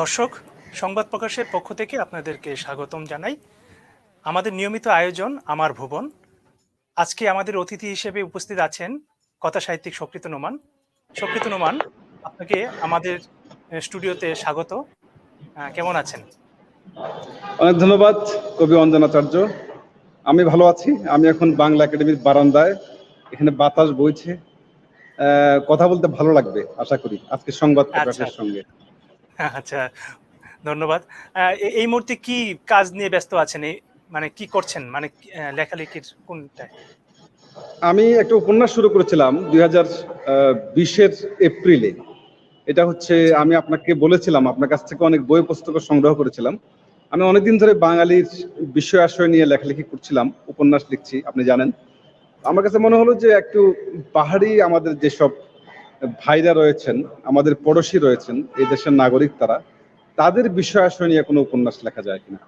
দর্শক সংবাদ প্রকাশের পক্ষ থেকে আপনাদেরকে স্বাগতম জানাই। আমাদের নিয়মিত আয়োজন আমার ভুবন। আজকে আমাদের অতিথি হিসেবে উপস্থিত আছেন কথা সাহিত্যিক সকৃত নোমান। সকৃত নোমান আপনাকে আমাদের স্টুডিওতে স্বাগত। কেমন আছেন? অনেক ধন্যবাদ কবি অঞ্জনাচার্য। আমি ভালো আছি। আমি এখন বাংলা একাডেমির বারান্দায়। এখানে বাতাস বইছে। আহ, কথা বলতে ভালো লাগবে আশা করি আজকে সংবাদ প্রকাশের আচ্ছা। সঙ্গে। আচ্ছা ধন্যবাদ। এই মুহূর্তে কি কাজ নিয়ে ব্যস্ত আছেন? মানে কি করছেন? মানে লেখালেখির কোনটায় আমি একটা উপন্যাস শুরু করেছিলাম দুই হাজার বিশের এপ্রিলে। এটা হচ্ছে আমি আপনাকে বলেছিলাম, আপনার কাছ থেকে অনেক বই পুস্তক সংগ্রহ করেছিলাম। আমি অনেকদিন ধরে বাঙালির বিষয় আশয় নিয়ে লেখালেখি করছিলাম, উপন্যাস লিখছি, আপনি জানেন। আমার কাছে মনে হলো যে একটু পাহাড়ি আমাদের যেসব ভাইরা রয়েছেন, আমাদের পড়োশি রয়েছেন, এই দেশের নাগরিক তারা, তাদের বিষয় আশয় নিয়ে কোনো উপন্যাস লেখা যায় কিনা?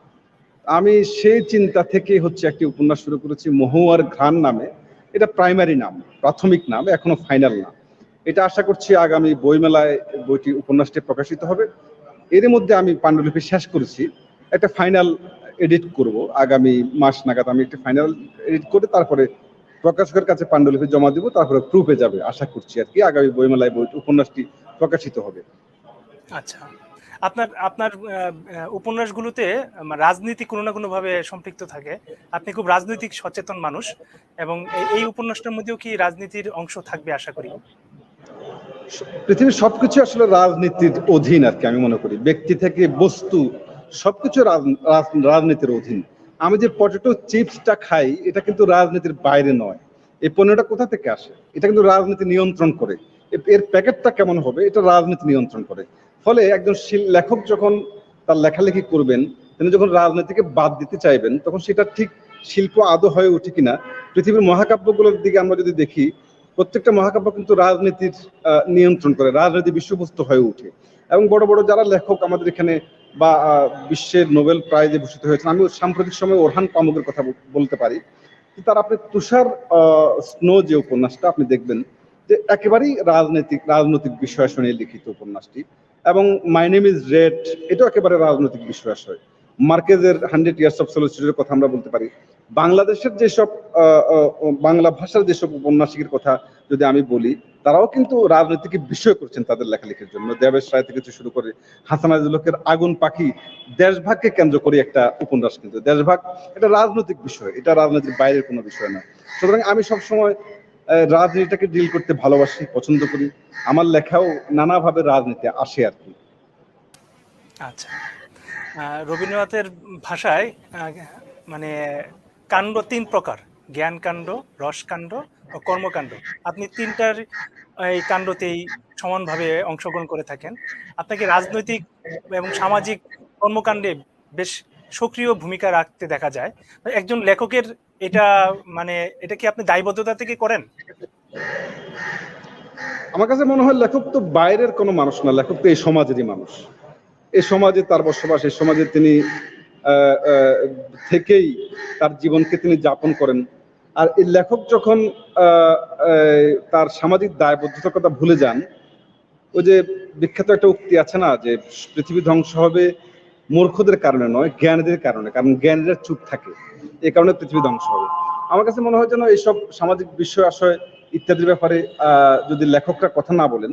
আমি সেই চিন্তা থেকে হচ্ছে একটি উপন্যাস শুরু করেছি, মহুয়ার ঘ্রাণ নামে। এটা প্রাইমারি নাম, প্রাথমিক নাম, এখনও ফাইনাল নাম এটা আশা করছি আগামী বইমেলায় বইটি, উপন্যাসটি প্রকাশিত হবে। এর মধ্যে আমি পাণ্ডুলিপি শেষ করেছি। একটা ফাইনাল এডিট করব। আগামী মাস নাগাদ আমি একটা ফাইনাল এডিট করে তারপরে প্রকাশকের কাছে পাণ্ডুলিপি জমা দিব তারপরে প্রুফে যাবে। আশা করছি আর কি আগামী বইমেলায় বই উপন্যাসটি প্রকাশিত হবে। আচ্ছা। আপনার আপনার উপন্যাসগুলোতে রাজনীতি কোনো না কোনোভাবে সম্পৃক্ত থাকে। আপনি খুব রাজনৈতিক সচেতন মানুষ এবং এই- উপন্যাসটার মধ্যেও কি রাজনীতির অংশ থাকবে আশা করি? পৃথিবীর সবকিছু আসলে রাজনীতির অধীন আর কি আমি মনে করি। ব্যক্তি থেকে বস্তু সবকিছু রাজ- রাজ- রাজনীতির অধীন। আমি যে পটেটো চিপসটা খাই, এটা কিন্তু রাজনীতির বাইরে নয়। এই পণ্যটা কোথা থেকে আসে? এটা কিন্তু রাজনীতি নিয়ন্ত্রণ করে। এর প্যাকেটটা কেমন হবে? এটা রাজনীতি নিয়ন্ত্রণ করে। ফলে একজন লেখক যখন তার লেখালেখি করবেন, তিনি যখন রাজনীতিকে বাদ দিতে চাইবেন, তখন সেটা ঠিক শিল্প আদৌ হয়ে ওঠে কিনা, পৃথিবীর মহাকাব্যগুলোর দিকে আমরা যদি দেখি, প্রত্যেকটা মহাকাব্য কিন্তু রাজনীতির নিয়ন্ত্রণ করে, রাজনীতি বিষয়বস্তু হয়ে ওঠে এবং বড় বড় যারা লেখক আমাদের এখানে বা বিশ্বের নোবেল প্রাইজে ভূষিত হয়েছেন। আমি সাম্প্রতিক সময় ওরহান পামুকের কথা বলতে পারি। তার আপনি তুষার স্নো যে উপন্যাসটা আপনি দেখবেন, যে একেবারেই রাজনৈতিক রাজনৈতিক বিষয়াশয় নিয়ে লিখিত উপন্যাসটি এবং মাই নেম ইজ রেড এটাও একেবারে রাজনৈতিক বিষয়াশয় মার্কেজের হান্ড্রেড ইয়ার্স অফ সলিসিটির কথা আমরা বলতে পারি। বাংলাদেশের যেসব বাংলা ভাষার যেসব উপন্যাসিকের কথা যদি আমি বলি, তারাও কিন্তু রাজনীতিকে বিষয় করছেন তাদের লেখালেখির জন্য। দেবেশ রায় থেকে শুরু করে হাসান আজিজুলকের আগুন পাখি, দেশভাগকে কেন্দ্র করে একটা উপন্যাস কিন্তু। দেশভাগ এটা রাজনৈতিক বিষয়, এটা রাজনীতির বাইরের কোনো বিষয় না। সুতরাং আমি সবসময় রাজনীতিটাকে ডিল করতে ভালোবাসি, পছন্দ করি। আমার লেখাও নানাভাবে রাজনীতি আসে আর কি। আচ্ছা। রবীন্দ্রনাথের ভাষায় মানে কাণ্ড তিন প্রকার, জ্ঞান কাণ্ড রসকাণ্ড ও কর্মকাণ্ড আপনি তিনটার, এই কাণ্ডতেই সমানভাবে অংশগ্রহণ করে থাকেন। আপনাকে রাজনৈতিক এবং সামাজিক কর্মকাণ্ডে বেশ সক্রিয় ভূমিকা রাখতে দেখা যায়। একজন লেখকের এটা মানে এটা কি আপনি দায়বদ্ধতা থেকে করেন? আমার কাছে মনে হয় লেখক তো বাইরের কোনো মানুষ না, লেখক তো এই সমাজেরই মানুষ। এই সমাজে তার বসবাস, এই সমাজে তিনি থেকেই তার জীবনকে তিনি যাপন করেন। আর এই লেখক যখন তার সামাজিক দায়বদ্ধতার কথা ভুলে যান, ওই যে বিখ্যাত একটা উক্তি আছে না, যে পৃথিবী ধ্বংস হবে মূর্খদের কারণে নয়, জ্ঞানীদের কারণে, কারণ জ্ঞানীরা চুপ থাকে এই কারণে পৃথিবী ধ্বংস হবে। আমার কাছে মনে হয় যেন এইসব সামাজিক বিষয় আশয় ইত্যাদির ব্যাপারে যদি লেখকরা কথা না বলেন,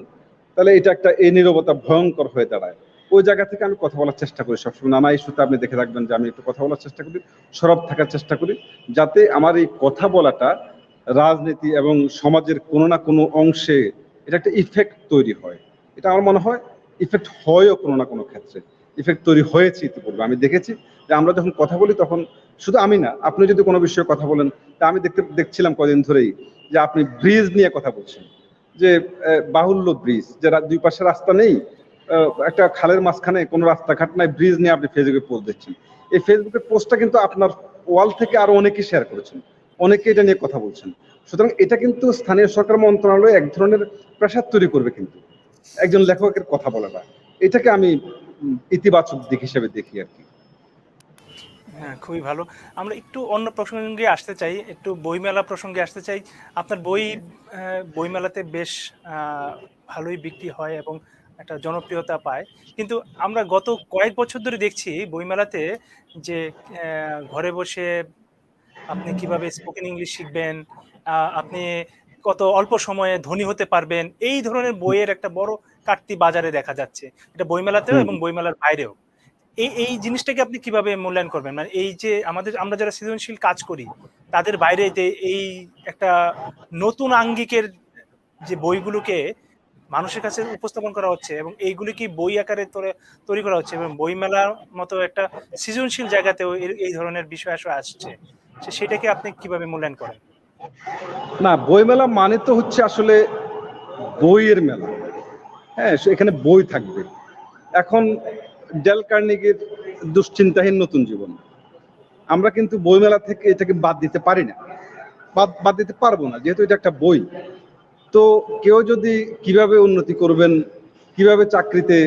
তাহলে এটা একটা এই নীরবতা ভয়ঙ্কর হয়ে দাঁড়ায়। ওই জায়গা থেকে আমি কথা বলার চেষ্টা করি সবসময়। নানা ইস্যুতে আপনি দেখে থাকবেন যে আমি একটু কথা বলার চেষ্টা করি, সরব থাকার চেষ্টা করি, যাতে আমার এই কথা বলাটা রাজনীতি এবং সমাজের কোনো না কোনো অংশে এটা একটা ইফেক্ট তৈরি হয়। এটা আমার মনে হয় ইফেক্ট হয়ও কোনো না কোনো ক্ষেত্রে। ইফেক্ট তৈরি হয়েছে ইতিপূর্বে। আমি দেখেছি যে আমরা যখন কথা বলি তখন শুধু আমি না, আপনি যদি কোনো বিষয়ে কথা বলেন, তা আমি দেখতে, দেখছিলাম কদিন ধরেই যে আপনি ব্রিজ নিয়ে কথা বলছেন। যে বাহুল্য ব্রিজ যে দুই পাশে রাস্তা নেই একটা খালের মাঝখানে কোনো রাস্তাঘাট নাই ব্রিজ নিয়ে আপনি ফেসবুকে পোস্ট দিচ্ছেন এই ফেসবুকের পোস্টটা কিন্তু আপনার ওয়াল থেকে আরও অনেকেই শেয়ার করেছেন অনেকে এটা নিয়ে কথা বলছেন। সুতরাং এটা কিন্তু স্থানীয় সরকার মন্ত্রণালয় এক ধরনের প্রেশার তৈরি করবে কিন্তু, একজন লেখকের কথা বলাটা এটাকে আমি ইতিবাচক দিক হিসেবে দেখি আর কি। হ্যাঁ খুবই ভালো। আমরা একটু অন্য প্রসঙ্গে আসতে চাই, একটু বইমেলা প্রসঙ্গে আসতে চাই। আপনার বই বইমেলাতে বেশ ভালোই বিক্রি হয় এবং একটা জনপ্রিয়তা পায়। কিন্তু আমরা গত কয়েক বছর ধরে দেখছি বইমেলাতে যে ঘরে বসে আপনি কীভাবে স্পোকেন ইংলিশ শিখবেন আপনি কত অল্প সময়ে ধনী হতে পারবেন এই ধরনের বইয়ের একটা বড় কাটতি বাজারে দেখা যাচ্ছে। এটা বইমেলাতেও এবং বইমেলার বাইরেও। এই এই জিনিসটাকে আপনি কীভাবে মূল্যায়ন করবেন? মানে এই যে আমাদের আমরা যারা সৃজনশীল কাজ করি তাদের বাইরে যে এই একটা নতুন আঙ্গিকের যে বইগুলোকে মানুষের কাছে উপস্থাপন করা হচ্ছে এবং এইগুলি কি বই আকারে তোরে- করা হচ্ছে এবং বইমেলার মতো একটা সৃজনশীল জায়গাতেও এই- এই ধরনের বিষয় আসলে আসছে। সেটাকে আপনি কীভাবে মূল্যায়ন করেন? না, বইমেলা মানে তো হচ্ছে আসলে বইয়ের মেলা। হ্যাঁ এখানে বই থাকবে। এখন ডেল কার্নিগের দুশ্চিন্তাহীন নতুন জীবন। আমরা কিন্তু বইমেলা থেকে এটাকে বাদ দিতে পারি না। বাদ বাদ দিতে পারব না, যেহেতু এটা একটা বই। তো কেউ যদি কীভাবে উন্নতি করবেন, কীভাবে চাকরিতে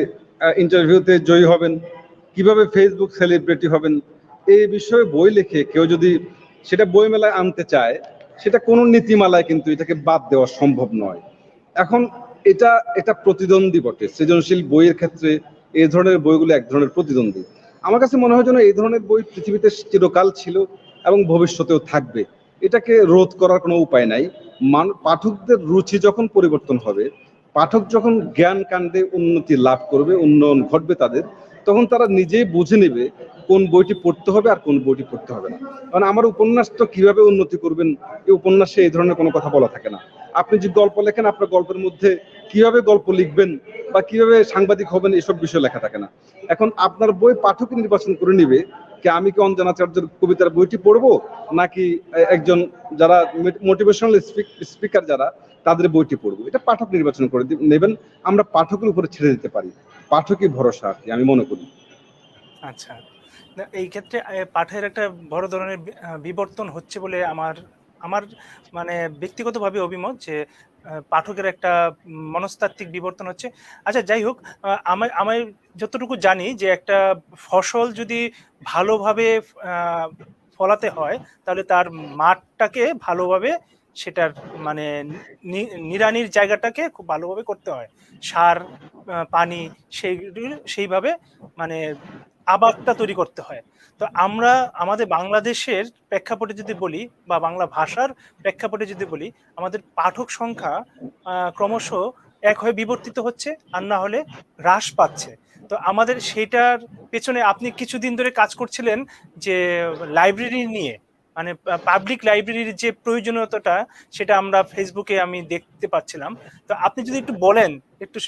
ইন্টারভিউতে জয়ী হবেন, কীভাবে ফেসবুক সেলিব্রিটি হবেন, এই বিষয়ে বই লিখে কেউ যদি সেটা বইমেলায় আনতে চায়, সেটা কোনো নীতিমালায় কিন্তু এটাকে বাদ দেওয়া সম্ভব নয়। এখন এটা এটা প্রতিদ্বন্দ্বী বটে। সৃজনশীল বইয়ের ক্ষেত্রে এই ধরনের বইগুলো এক ধরনের প্রতিদ্বন্দ্বী। আমার কাছে মনে হয় যেন এই ধরনের বই পৃথিবীতে চিরকাল ছিল এবং ভবিষ্যতেও থাকবে। এটাকে রোধ করার কোনো উপায় নাই। পাঠকদের রুচি যখন পরিবর্তন হবে, পাঠক যখন জ্ঞান কাণ্ডে উন্নতি লাভ করবে, উন্নয়ন ঘটবে তাদের, তখন তারা নিজেই বুঝে নেবে কোন বইটি পড়তে হবে আর কোন বইটি পড়তে হবে না। কারণ আমার উপন্যাস তো কীভাবে উন্নতি করবেন, এই উপন্যাসে এই ধরনের কোনো কথা বলা থাকে না। আপনি যে গল্প লেখেন, আপনার গল্পের মধ্যে কীভাবে গল্প লিখবেন বা কীভাবে সাংবাদিক হবেন, এসব বিষয় লেখা থাকে না। এখন আপনার বই পাঠক নির্বাচন করে নিবে কি আমি কি অঞ্জনাচার্যের কবিতার বইটি পড়ব? নাকি একজন যারা মোটিভেশনাল স্পিকার যারা, তাদের বইটি পড়ব? এটা পাঠক নির্বাচন করে নেবেন। আমরা পাঠকের উপরে ছেড়ে দিতে পারি। পাঠকই ভরসা আর কি, আমি মনে করি। আচ্ছা। এই ক্ষেত্রে পাঠের একটা বড় ধরনের বিবর্তন হচ্ছে বলে আমার আমার মানে ব্যক্তিগতভাবে অভিমত যে পাঠকের একটা মনস্তাত্ত্বিক বিবর্তন হচ্ছে। আচ্ছা যাই হোক আমার আমি যতটুকু জানি যে একটা ফসল যদি ভালোভাবে ফলাতে হয়, তাহলে তার মাঠটাকে ভালোভাবে সেটার মানে নি- নিড়ানির জায়গাটাকে খুব ভালোভাবে করতে হয়। সার পানি সেই সেইভাবে মানে আবাদটা তৈরি করতে হয়। তো আমরা আমাদের বাংলাদেশের প্রেক্ষাপটে যদি বলি বা বাংলা ভাষার প্রেক্ষাপটে যদি বলি, আমাদের পাঠক সংখ্যা ক্রমশ এক হয়ে বিবর্তিত হচ্ছে আর না হলে হ্রাস পাচ্ছে। তো আমাদের সেটার পেছনে আপনি কিছুদিন ধরে কাজ করছিলেন যে লাইব্রেরি নিয়ে মানে পাবলিক লাইব্রেরির যে প্রয়োজনীয়তাটা, সেটা আমরা ফেসবুকে আমি দেখতে পাচ্ছিলাম। তো আপনি যদি একটু বলেন একটু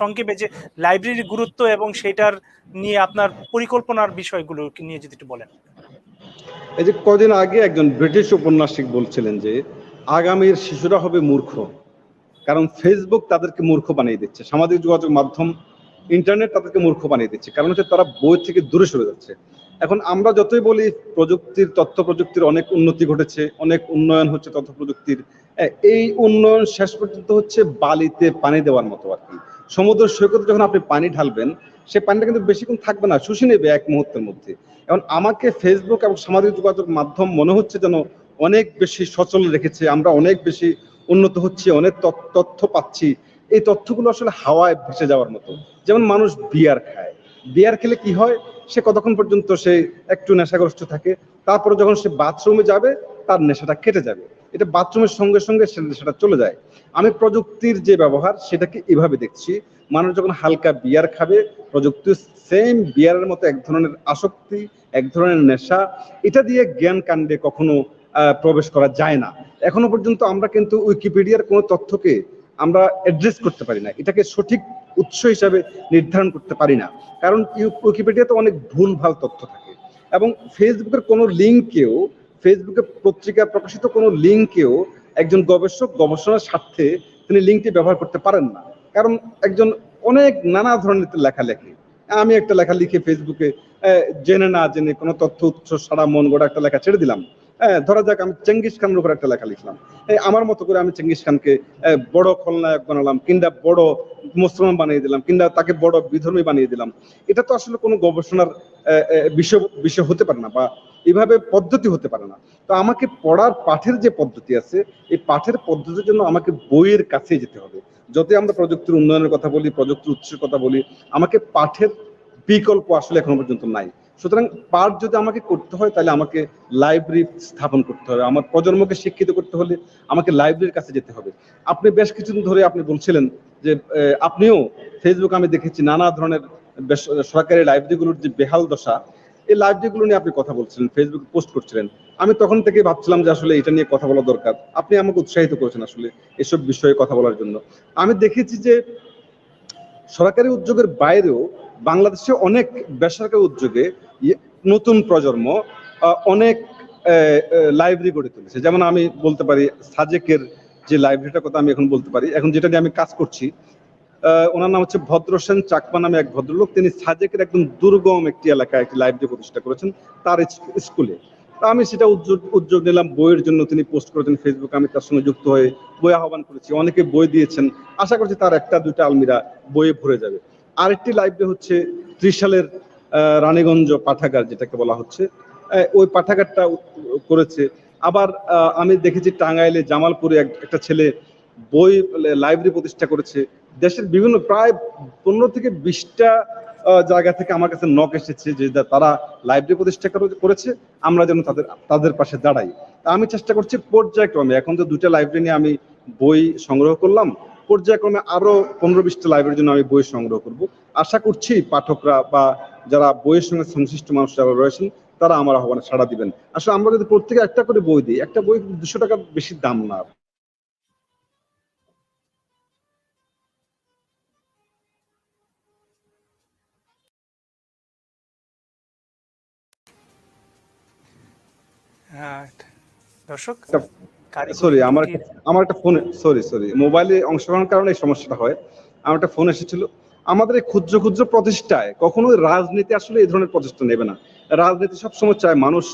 সংক্ষেপে যে লাইব্রেরির গুরুত্ব এবং সেটার নিয়ে আপনার পরিকল্পনার বিষয়গুলো নিয়ে যদি একটু বলেন। এই যে কদিন আগে একজন ব্রিটিশ উপন্যাসিক বলছিলেন যে, আগামীর শিশুরা হবে মূর্খ, কারণ ফেসবুক তাদেরকে মূর্খ বানিয়ে দিচ্ছে, সামাজিক যোগাযোগ মাধ্যম ইন্টারনেট তাদেরকে মূর্খ বানিয়ে দিচ্ছে, কারণ হচ্ছে তারা বই থেকে দূরে সরে যাচ্ছে। এখন আমরা যতই বলি, প্রযুক্তির তথ্য প্রযুক্তির অনেক উন্নতি ঘটেছে, অনেক উন্নয়ন হচ্ছে তথ্য প্রযুক্তির এই উন্নয়ন শেষ পর্যন্ত হচ্ছে বালিতে পানি দেওয়ার মতো আর কি। সমুদ্র সৈকতে যখন আপনি পানি ঢালবেন সে পানিটা কিন্তু বেশিক্ষণ থাকবে না, শুষে নেবে এক মুহূর্তের মধ্যে। এখন আমাকে ফেসবুক এবং সামাজিক যোগাযোগ মাধ্যম মনে হচ্ছে যেন অনেক বেশি সচল রেখেছে, আমরা অনেক বেশি উন্নত হচ্ছে, অনেক তথ্য- পাচ্ছি। এই তথ্যগুলো আসলে হাওয়ায় ভেসে যাওয়ার মতো। যেমন মানুষ বিয়ার খায়। বিয়ার খেলে কি হয়? সে কতক্ষণ পর্যন্ত সে একটু নেশাগ্রস্ত থাকে, তারপরে যখন সে বাথরুমে যাবে, তার নেশাটা কেটে যাবে। এটা বাথরুমের সঙ্গে সঙ্গে সেটা চলে যায়। আমি প্রযুক্তির যে ব্যবহার, সেটাকে এভাবে দেখছি। মানুষ যখন হালকা বিয়ার খাবে প্রযুক্তি সেম বিয়ারের মতো এক ধরনের আসক্তি, এক ধরনের নেশা, এটা দিয়ে জ্ঞান কাণ্ডে কখনো প্রবেশ করা যায় না। এখনও পর্যন্ত আমরা কিন্তু উইকিপিডিয়ার কোনো তথ্যকে আমরা অ্যাড্রেস করতে পারি না। এটাকে সঠিক উৎস হিসাবে নির্ধারণ করতে পারি না। কারণ উইকিপিডিয়াতে অনেক ভুল ভালো তথ্য থাকে। এবং ফেসবুকের কোনো লিঙ্কেও ফেসবুকে পত্রিকায় প্রকাশিত কোনো লিঙ্কেও একজন গবেষক গবেষণার স্বার্থে তিনি লিঙ্কটি ব্যবহার করতে পারেন না। কারণ একজন অনেক নানা ধরনের লেখা লেখে। আমি একটা লেখা লিখে ফেসবুকে জেনে না জেনে কোনো তথ্য, উৎস সারা মন গড়া একটা লেখা ছেড়ে দিলাম। ধরা যাক আমি চেঙ্গিস খানের উপর একটা লেখা লিখলাম। আমার মতো করে আমি চেঙ্গিস খানকে বড় খলনায়ক বানালাম, কিংবা বড় মুসলমান বানিয়ে দিলাম, কিংবা তাকে বড় বিধর্মী বানিয়ে দিলাম। এটা তো আসলে কোনো গবেষণার বিষয় বিষয় হতে পারে না বা এভাবে পদ্ধতি হতে পারে না। তো আমাকে পড়ার পাঠের যে পদ্ধতি আছে, এই পাঠের পদ্ধতির জন্য আমাকে বইয়ের কাছে যেতে হবে। যতই আমরা প্রযুক্তির উন্নয়নের কথা বলি, প্রযুক্তির উৎসের কথা বলি, আমাকে পাঠের বিকল্প আসলে এখনও পর্যন্ত নাই। সুতরাং পাঠ যদি আমাকে করতে হয়, তাহলে আমাকে লাইব্রেরি স্থাপন করতে হবে। আমার প্রজন্মকে শিক্ষিত করতে হলে আমাকে লাইব্রেরির কাছে যেতে হবে। আপনি বেশ কিছুদিন ধরে আপনি বলছিলেন যে আপনিও ফেসবুক আমি দেখেছি নানা ধরনের সরকারি লাইব্রেরিগুলোর যে বেহাল দশা এই লাইভ লাইব্রেরিগুলো নিয়ে আপনি কথা বলছিলেন ফেসবুকে পোস্ট করছিলেন, আমি তখন থেকে ভাবছিলাম যে আসলে এটা নিয়ে কথা বলা দরকার। আপনি আমাকে উৎসাহিত করেছেন আসলে এসব বিষয়ে কথা বলার জন্য। আমি দেখেছি যে সরকারি উদ্যোগের বাইরেও বাংলাদেশে অনেক বেসরকারি উদ্যোগে ইয়ে- নতুন প্রজন্ম অনেক লাইব্রেরি গড়ে তুলেছে। যেমন আমি বলতে পারি, সাজেকের যে লাইব্রেরিটার কথা আমি এখন বলতে পারি, এখন যেটা নিয়ে আমি কাজ করছি ওনার নাম হচ্ছে ভদ্রসেন চাকমা নামে এক ভদ্রলোক। তিনি সাজেকের একদম দুর্গম একটি এলাকায় একটি লাইব্রেরি প্রতিষ্ঠা করেছেন তার স্কুলে। আমি সেটা উদ্যোগ উদ্যোগ নিলাম, বইয়ের জন্য তিনি পোস্ট করেছেন ফেসবুকে আমি তার সঙ্গে যুক্ত হয়ে বই আহ্বান করেছি। অনেকে বই দিয়েছেন, আশা করছি তার একটা দুটা আলমিরা বইয়ে ভরে যাবে। আরেকটি লাইব্রেরি হচ্ছে ত্রিশালের রানীগঞ্জ পাঠাগার, যেটাকে বলা হচ্ছে। ওই পাঠাগারটা করেছে। আবার আমি দেখেছি টাঙ্গাইলে জামালপুরে এক- একটা ছেলে বই লাইব্রেরি প্রতিষ্ঠা করেছে। দেশের বিভিন্ন, প্রায় পনেরো থেকে বিশটা জায়গা থেকে আমার কাছে নক এসেছে যে তারা লাইব্রেরি প্রতিষ্ঠা করেছে। আমরা যেন তাদের তাদের পাশে দাঁড়াই। আমি চেষ্টা করছি পর্যায়ক্রমে। এখন তো দুটা লাইব্রেরি নিয়ে আমি বই সংগ্রহ করলাম। পর্যায়ক্রমে আরও পনেরো বিশটা লাইব্রেরির জন্য আমি বই সংগ্রহ করব। আশা করছি পাঠকরা বা যারা বইয়ের সঙ্গে সংশ্লিষ্ট মানুষ যারা রয়েছেন, তারা আমার আহ্বানে সাড়া দিবেন। আসলে আমরা যদি প্রত্যেকে একটা করে বই দিই, একটা বই দুশো টাকা বেশি দাম না। দর্শক সরি আমার আমার একটা ফোন সরি সরি মোবাইলে অংশগ্রহণের কারণে এই সমস্যাটা হয়। আমার একটা ফোন এসেছিল। আমাদের এই ক্ষুদ্র ক্ষুদ্র প্রতিষ্ঠায় কখনোই রাজনীতি আসলে এই ধরনের প্রচেষ্টা নেবে না। রাজনীতি সবসময় চায় মানুষ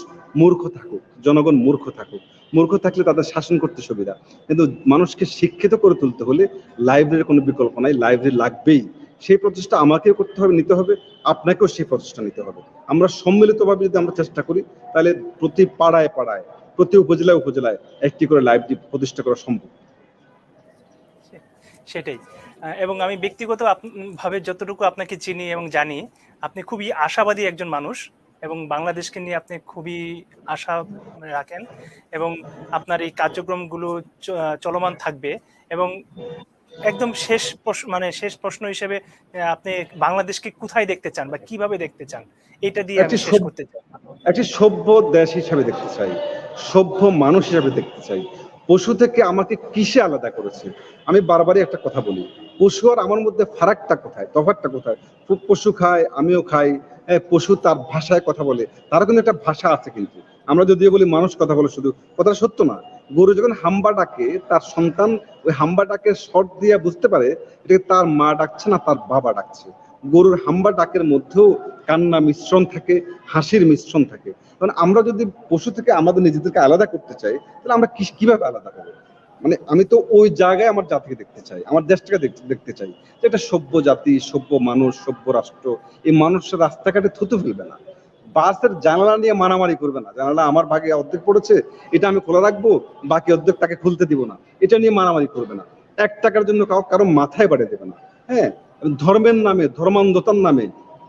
মূর্খ থাকুক জনগণ মূর্খ থাকুক। মূর্খ থাকলে তাদের শাসন করতে সুবিধা। কিন্তু মানুষকে শিক্ষিত করে তুলতে হলে লাইব্রেরির কোনো বিকল্প নাই। লাইব্রেরি লাগবেই। সেই প্রচেষ্টা আমাকেও করতে হবে, নিতে হবে, আপনাকেও সেই প্রচেষ্টা নিতে হবে। আমরা সম্মিলিতভাবে যদি আমরা চেষ্টা করি, তাহলে প্রতি পাড়ায় পাড়ায়, প্রতি উপজেলায় উপজেলায় একটি করে লাইব্রেরি প্রতিষ্ঠা করা সম্ভব। সেটাই। এবং আমি ব্যক্তিগত ভাবে যতটুকু আপনাকে চিনি এবং জানি, আপনি খুবই আশাবাদী একজন মানুষ এবং বাংলাদেশকে নিয়ে আপনি খুবই আশা রাখেন এবং আপনার এই কার্যক্রমগুলো চলমান থাকবে এবং একদম শেষ মানে শেষ প্রশ্ন হিসেবে আপনি বাংলাদেশকে কোথায় দেখতে চান বা কীভাবে দেখতে চান? এটা দিয়ে আমি শেষ করতে চাই। একটি সভ্য দেশ হিসাবে দেখতে চাই সভ্য মানুষ হিসাবে দেখতে চাই। পশু থেকে আমাকে কিসে আলাদা করেছে? আমি বারবারই একটা কথা বলি পশু আর আমার মধ্যে ফারাকটা কোথায়? তফাৎটা কোথায়? পশু খায় আমিও খাই হ্যাঁ, পশু তার ভাষায় কথা বলে তার কিন্তু একটা ভাষা আছে কিন্তু। আমরা যদিও বলি মানুষ কথা বলে শুধু কথাটা সত্য না। গরু যখন হাম্বা ডাকে, তার সন্তান ওই হাম্বা ডাকে শর্ট দিয়ে বুঝতে পারে এটা তার মা ডাকছে না তার বাবা ডাকছে। গরুর হাম্বা ডাকের মধ্যেও কান্না মিশ্রণ থাকে, হাসির মিশ্রণ থাকে। কারণ আমরা যদি পশু থেকে আমাদের নিজেদেরকে আলাদা করতে চাই, তাহলে আমরা কীভাবে আলাদা করব? মানে আমি তো ওই জায়গায় আমার জাতিকে দেখতে চাই, আমার দেশটাকে দেখতে চাই। যে একটা সভ্য জাতি, সভ্য মানুষ, সভ্য রাষ্ট্র, এই মানুষের রাস্তাঘাটে থুতু ফেলবে না। বাসের জানালা নিয়ে মারামারি করবে না। জানালা আমার ভাগে অর্ধেক পড়েছে, এটা আমি খোলা রাখব, বাকি অর্ধেক তাকে খুলতে দিব না। এটা নিয়ে মারামারি করবে না। এক টাকার জন্য কারও মাথায় বাড়িয়ে দেবে না। হ্যাঁ ধর্মের নামে, ধর্মান্ধতার নামে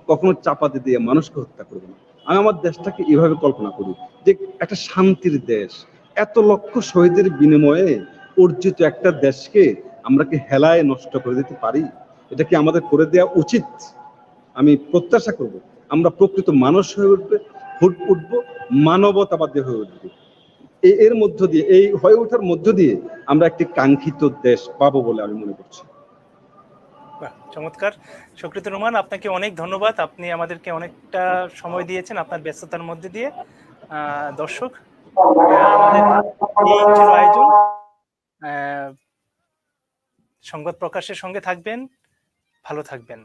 কখনো চাপাতে দিয়ে মানুষকে হত্যা করবে না। আমি আমার দেশটাকে এভাবে কল্পনা করি যে একটা শান্তির দেশ, এত লক্ষ শহীদের বিনিময়ে অর্জিত একটা দেশকে আমরা কি হেলায় নষ্ট করে দিতে পারি? এটা কি আমাদের করে দেওয়া উচিত? আমি প্রত্যাশা করব। আমরা প্রকৃত মানুষ হয়ে উঠবে উঠবো, মানবতাবাদী হয়ে উঠবে। এর মধ্য দিয়ে, এই হয়ে ওঠার মধ্য দিয়ে আমরা একটি কাঙ্ক্ষিত দেশ পাবো বলে আমি মনে করছি। চমৎকার। শকৃত রহমান আপনাকে অনেক ধন্যবাদ। আপনি আমাদেরকে অনেকটা সময় দিয়েছেন আপনার ব্যস্ততার মধ্যে দিয়ে। দর্শক এই আয়োজন সংবাদ প্রকাশের সঙ্গে থাকবেন, ভালো থাকবেন।